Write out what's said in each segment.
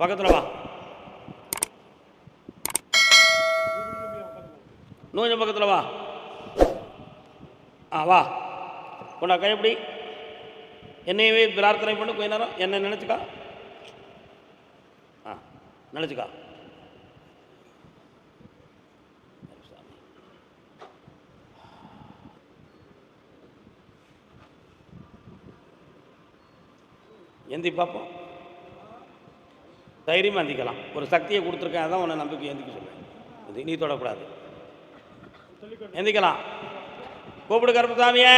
பக்கத்தில் வா. நூஞ்ச பக்கத்தில் வா. ஆ வா. உன்னை கைப்படி என்னையவே பிரார்த்தனை பண்ணு கொஞ்ச நேரம். என்ன நினச்சிக்கா. ஆ நினச்சிக்கா. எந்தி பார்ப்போம் தைரியமாக எந்திக்கலாம். ஒரு சக்தியை கொடுத்துருக்கேன் அதான் உன்னை நம்பிக்கை எந்திக்க சொல்லுவேன் நீ தொடக்கூடாது. எந்திக்கலாம். கூப்பிடு கருப்பசாமிய.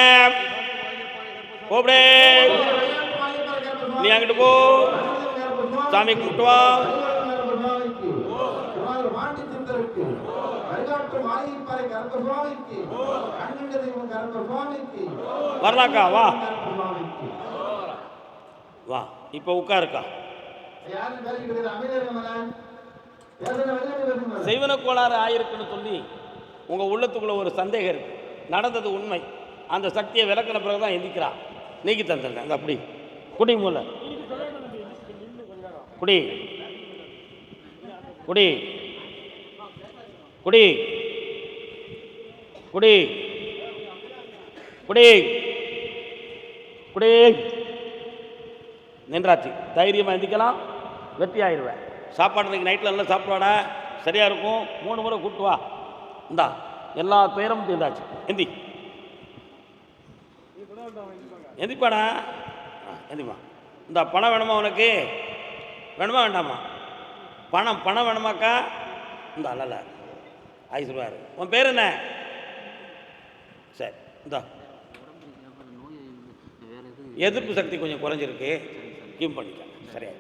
கூப்பிடு. நீ அங்கிட்டு போ. சாமி கும்பிட்டு வா. வரலாக்கா வா. வா இப்போ உட்காருக்கா. செய்வன கோளாறு ஆயிருக்குன்னு சொல்லி உங்கள் உள்ளத்துக்குள்ள ஒரு சந்தேகம் இருக்கு. நடந்தது உண்மை. அந்த சக்தியை விளக்கின பிறகு தான் எந்திக்கிறான். நீக்கி தந்துடுறேன். அந்த அப்படி. குடி மூல குடி. குடி. குடி. குடி. குடி. குடி. நின்றாச்சு. தைரியமாக எந்திக்கலாம். வெற்றி ஆயிடுவேன் சாப்பாடு இன்றைக்கி நைட்டில் நல்லா சாப்பிடுவாடா? சரியாக இருக்கும். மூணு முறை கூப்பிட்டு வா. இந்தா எல்லா பேரும் தீர்ந்தாச்சு. எந்தி எந்திப்பாடா ஆ எந்திப்பா இந்த பணம் வேணுமா உனக்கு? வேணுமா வேண்டாமா? பணம் பணம் வேணுமாக்கா? இந்த அல்ல ஆயிரம் ரூபாய் உன் பேர் என்ன? சரி இந்தா. எதிர்ப்பு சக்தி கொஞ்சம் குறைஞ்சிருக்கு. கீம் பண்ணிக்கலாம் சரியா